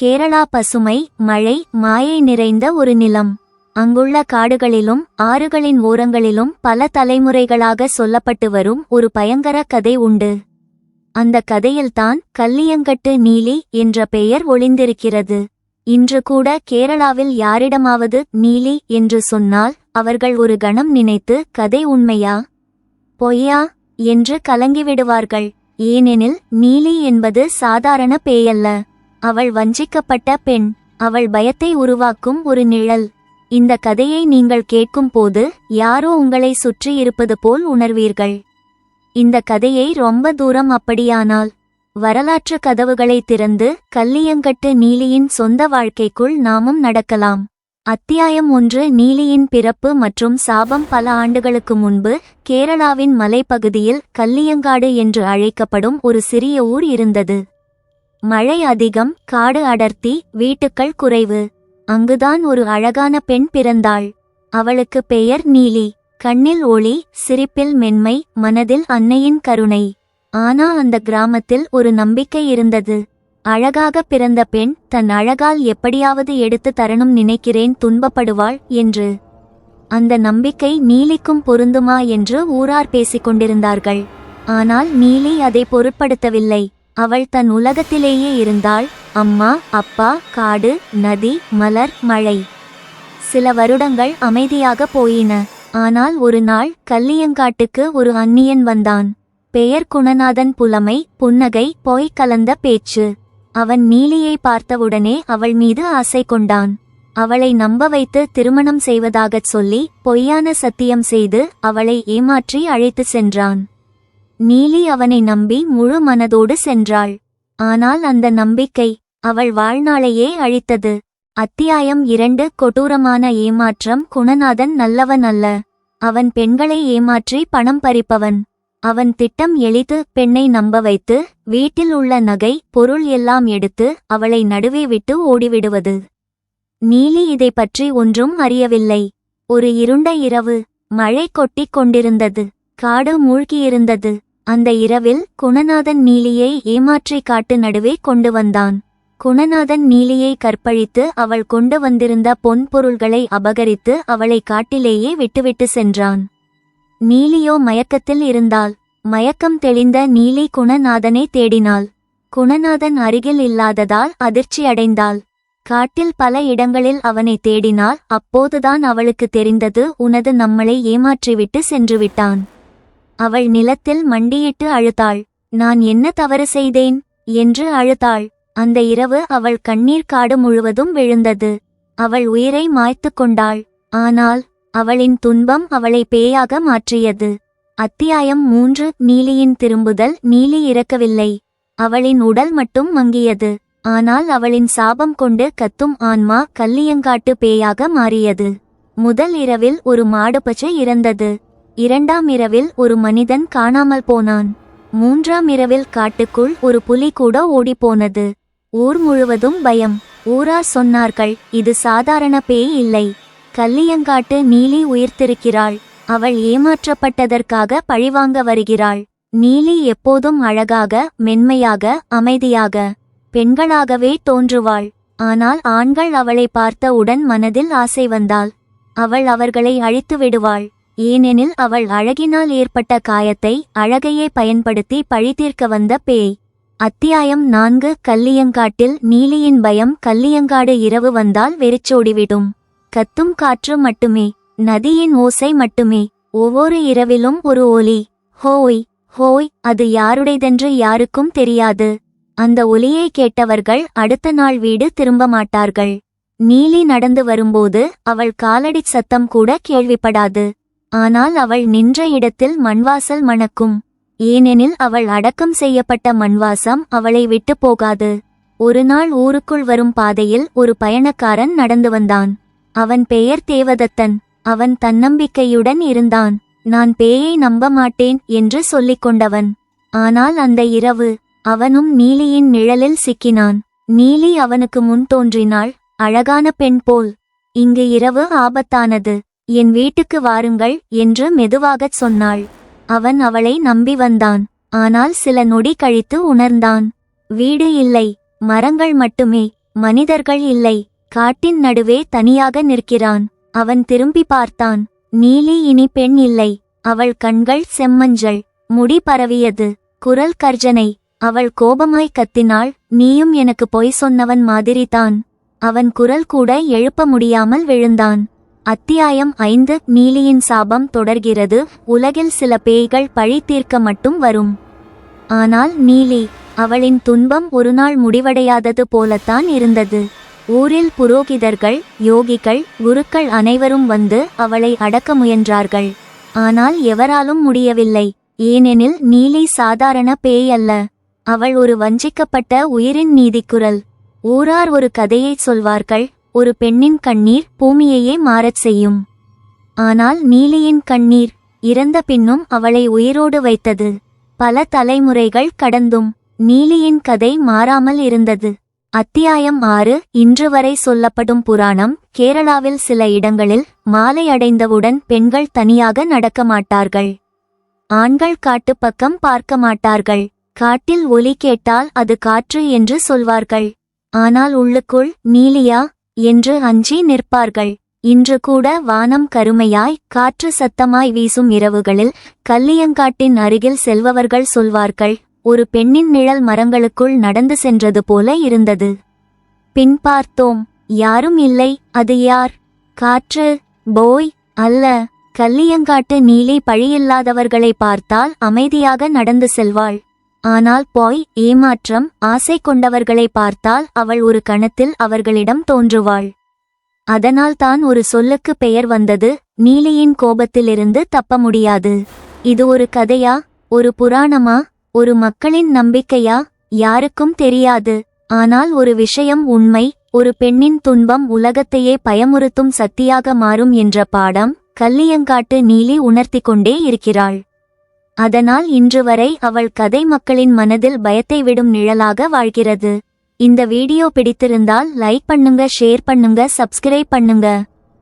கேரளா பசுமை மழை மாயை நிறைந்த ஒரு நிலம். அங்குள்ள காடுகளிலும் ஆறுகளின் ஓரங்களிலும் பல தலைமுறைகளாக சொல்லப்பட்டு வரும் ஒரு பயங்கர கதை உண்டு. அந்த கதையில்தான் கல்லியங்கட்டு நீலி என்ற பெயர் ஒளிந்திருக்கிறது. இன்று கூட கேரளாவில் யாரிடமாவது நீலி என்று சொன்னால் அவர்கள் ஒரு கணம் நினைத்து கதை உண்மையா? பொய்யா? என்று கலங்கிவிடுவார்கள். ஏனெனில் நீலி என்பது சாதாரண பேயல்ல. அவள் வஞ்சிக்கப்பட்ட பெண். அவள் பயத்தை உருவாக்கும் ஒரு நிழல். இந்த கதையை நீங்கள் கேட்கும் போது யாரோ உங்களை சுற்றி இருப்பது போல் உணர்வீர்கள். இந்த கதையை ரொம்ப தூரம் அப்படியானால் வரலாற்று கதவுகளை திறந்து கல்லியங்கட்டு நீலியின் சொந்த வாழ்க்கைக்குள் நாமும் நடக்கலாம். அத்தியாயம் ஒன்று நீலியின் பிறப்பு மற்றும் சாபம் பல ஆண்டுகளுக்கு முன்பு கேரளாவின் மலைப்பகுதியில் கல்லியங்காடு என்று அழைக்கப்படும் ஒரு சிறிய ஊர் இருந்தது. மழை அதிகம் காடு அடர்த்தி வீட்டுக்கள் குறைவு. அங்குதான் ஒரு அழகான பெண் பிறந்தாள். அவளுக்கு பெயர் நீலி. கண்ணில் ஒளி சிரிப்பில் மென்மை மனதில் அன்னையின் கருணை. ஆனா அந்த கிராமத்தில் ஒரு நம்பிக்கை இருந்தது. அழகாக பிறந்த பெண் தன் அழகால் எப்படியாவது எடுத்து தரணும் நினைக்கிறேன் துன்பப்படுவாள் என்று. அந்த நம்பிக்கை நீலிக்கும் பொருந்துமா என்று ஊரார் பேசிக் கொண்டிருந்தார்கள் ஆனால் நீலி அதை பொருட்படுத்தவில்லை. அவள் தன் உலகத்திலேயே இருந்தாள். அம்மா அப்பா காடு நதி மலர் மழை. சில வருடங்கள் அமைதியாக போயின. ஆனால் ஒரு நாள் கல்லியங்காட்டுக்கு ஒரு அந்நியன் வந்தான். பெயர் குணநாதன் புலமை புன்னகை பொய் கலந்த பேச்சு. அவன் நீலியை பார்த்தவுடனே அவள் மீது ஆசை கொண்டான். அவளை நம்ப வைத்து திருமணம் செய்வதாகச் சொல்லி பொய்யான சத்தியம் செய்து அவளை ஏமாற்றி அழைத்து சென்றான். நீலி அவனை நம்பி முழு மனதோடு சென்றாள். ஆனால் அந்த நம்பிக்கை அவள் வாழ்நாளையே அழித்தது. அத்தியாயம் இரண்டு கொடூரமான ஏமாற்றம். குணநாதன் நல்லவன் அல்ல. அவன் பெண்களை ஏமாற்றி பணம் பறிப்பவன். அவன் திட்டம் எளிது பெண்ணை நம்ப வைத்து வீட்டில் உள்ள நகை பொருள் எல்லாம் எடுத்து அவளை நடுவே விட்டு ஓடிவிடுவது. நீலி இதை பற்றி ஒன்றும் அறியவில்லை. ஒரு இருண்ட இரவு மழை கொட்டிக் கொண்டிருந்தது. காடு மூழ்கியிருந்தது. அந்த இரவில் குணநாதன் நீலியை ஏமாற்றி காட்டு நடுவே கொண்டு வந்தான். குணநாதன் நீலியை கற்பழித்து அவள் கொண்டு வந்திருந்த பொன் பொருள்களை அபகரித்து அவளை காட்டிலேயே விட்டுவிட்டு சென்றான். நீலியோ மயக்கத்தில் இருந்தாள். மயக்கம் தெளிந்த நீலி குணநாதனை தேடினாள். குணநாதன் அருகில் இல்லாததால் அதிர்ச்சி அடைந்தாள். காட்டில் பல இடங்களில் அவனை தேடினாள் அப்போதுதான் அவளுக்கு தெரிந்தது உனது நம்மளை ஏமாற்றிவிட்டு சென்றுவிட்டான் அவள் நிலத்தில் மண்டியிட்டு அழுதாள். நான் என்ன தவறு செய்தேன்? என்று அழுதாள். அந்த இரவு அவள் கண்ணீர் காடு முழுவதும் விழுந்தது. அவள் உயிரை மாய்த்து கொண்டாள். ஆனால் அவளின் துன்பம் அவளை பேயாக மாற்றியது. அத்தியாயம் மூன்று நீலியின் திரும்புதல். நீலி இறக்கவில்லை. அவளின் உடல் மட்டும் மங்கியது. ஆனால் அவளின் சாபம் கொண்டு கத்தும் ஆன்மா கல்லியங்காட்டு பேயாக மாறியது. முதல் இரவில் ஒரு மாடுபச்சை இறந்தது. இரண்டாம் இரவில் ஒரு மனிதன் காணாமல் போனான். மூன்றாம் இரவில் காட்டுக்குள் ஒரு புலி கூட ஓடிப்போனது. ஊர் முழுவதும் பயம். ஊரா சொன்னார்கள் இது சாதாரண பேய் இல்லை. கல்லியங்காட்டு நீலி உயிர்த்திருக்கிறாள். அவள் ஏமாற்றப்பட்டதற்காக பழிவாங்க வருகிறாள். நீலி எப்போதும் அழகாக மென்மையாக அமைதியாக பெண்களாகவே தோன்றுவாள். ஆனால் ஆண்கள் அவளை பார்த்தவுடன் மனதில் ஆசை வந்தாள் அவள் அவர்களை அழித்து விடுவாள். ஏனெனில் அவள் அழகினால் ஏற்பட்ட காயத்தை அழகையே பயன்படுத்தி பழித்தீர்க்க வந்த பேய். அத்தியாயம் நான்கு. கல்லியங்காட்டில் நீலியின் பயம் கல்லியங்காடு இரவு வந்தால் வெறிச்சோடிவிடும். கத்தும் காற்று மட்டுமே நதியின் ஓசை மட்டுமே. ஒவ்வொரு இரவிலும் ஒரு ஒலி. ஹோய் ஹோய் அது யாருடையதென்று யாருக்கும் தெரியாது. அந்த ஒலியை கேட்டவர்கள் அடுத்த நாள் வீடு திரும்ப மாட்டார்கள். நீலி நடந்து வரும்போது அவள் காலடி சத்தம் கூட கேள்விப்படாது. ஆனால் அவள் நின்ற இடத்தில் மண்வாசல் மணக்கும். ஏனெனில் அவள் அடக்கம் செய்யப்பட்ட மண்வாசம் அவளை விட்டு போகாது. ஒரு நாள் ஊருக்குள் வரும் பாதையில் ஒரு பயணக்காரன் நடந்து வந்தான். அவன் பெயர் தேவதத்தன். அவன் தன்னம்பிக்கையுடன் இருந்தான். நான் பேயை நம்ப மாட்டேன் என்று சொல்லிக் கொண்டவன். ஆனால் அந்த இரவு அவனும் நீலியின் நிழலில் சிக்கினான். நீலி அவனுக்கு முன் தோன்றினாள். அழகான பெண் போல். இங்கு இரவு ஆபத்தானது. என் வீட்டுக்கு வாருங்கள் என்று மெதுவாகச் சொன்னாள். அவன் அவளை நம்பி வந்தான். ஆனால் சில நொடி கழித்து உணர்ந்தான். வீடு இல்லை மரங்கள் மட்டுமே மனிதர்கள் இல்லை காட்டின் நடுவே தனியாக நிற்கிறான். அவன் திரும்பி பார்த்தான். நீலி இனி பெண் இல்லை அவள் கண்கள் செம்மஞ்சள் முடி பரவியது குரல் கர்ஜனை. அவள் கோபமாய் கத்தினாள் நீயும் எனக்கு பொய் சொன்னவன் மாதிரிதான். அவன் குரல் கூட எழுப்ப முடியாமல் விழுந்தான். அத்தியாயம் ஐந்து நீலியின் சாபம் தொடர்கிறது. உலகில் சில பேய்கள் பழி தீர்க்க மட்டும் வரும். ஆனால் நீலி அவளின் துன்பம் ஒருநாள் முடிவடையாதது போலத்தான் இருந்தது. ஊரில் புரோகிதர்கள் யோகிகள் குருக்கள் அனைவரும் வந்து அவளை அடக்க முயன்றார்கள். ஆனால் எவராலும் முடியவில்லை. ஏனெனில் நீலி சாதாரண பேய் அல்ல. அவள் ஒரு வஞ்சிக்கப்பட்ட உயிரின் நீதிக்குரல். ஊரார் ஒரு கதையைச் சொல்வார்கள். ஒரு பெண்ணின் கண்ணீர் பூமியையே மாறச் செய்யும். ஆனால் நீலியின் கண்ணீர் இறந்த பின்னும் அவளை உயிரோடு வைத்தது. பல தலைமுறைகள் கடந்தும் நீலியின் கதை மாறாமல் இருந்தது. அத்தியாயம் ஆறு இன்று வரை சொல்லப்படும் புராணம் கேரளாவில் சில இடங்களில் மாலை அடைந்தவுடன் பெண்கள் தனியாக நடக்க மாட்டார்கள். ஆண்கள் காட்டுப் பக்கம் பார்க்க மாட்டார்கள். காட்டில் ஒலி கேட்டால் அது காற்று என்று சொல்வார்கள். ஆனால் உள்ளுக்குள் நீலியா என்று அஞ்சி நிற்பார்கள். இன்று கூட வானம் கருமையாய் காற்று சத்தமாய் வீசும் இரவுகளில் கல்லியங்காட்டின் அருகில் செல்பவர்கள் சொல்வார்கள் ஒரு பெண்ணின் நிழல் மரங்களுக்குள் நடந்து சென்றது போல இருந்தது. பின் பார்த்தோம் யாரும் இல்லை அது யார்? காற்று போய் அல்ல. கல்லியங்காட்டு நீலி பழியில்லாதவர்களை பார்த்தால் அமைதியாக நடந்து செல்வாள். ஆனால் போய் ஏமாற்றம் ஆசை கொண்டவர்களை பார்த்தால் அவள் ஒரு கணத்தில் அவர்களிடம் தோன்றுவாள். அதனால் தான் ஒரு சொல்லுக்கு பெயர் வந்தது நீலியின் கோபத்திலிருந்து தப்ப முடியாது. இது ஒரு கதையா ஒரு புராணமா ஒரு மக்களின் நம்பிக்கையா யாருக்கும் தெரியாது. ஆனால் ஒரு விஷயம் உண்மை ஒரு பெண்ணின் துன்பம் உலகத்தையே பயமுறுத்தும் சக்தியாக மாறும் என்ற பாடம் கல்லியங்காட்டு நீலி உணர்த்தி கொண்டே இருக்கிறாள். அதனால் இன்று வரை அவள் கதை மக்களின் மனதில் பயத்தை விடும் நிழலாக வாழ்கிறது. இந்த வீடியோ பிடித்திருந்தால் லைக் பண்ணுங்க ஷேர் பண்ணுங்க சப்ஸ்கிரைப் பண்ணுங்க.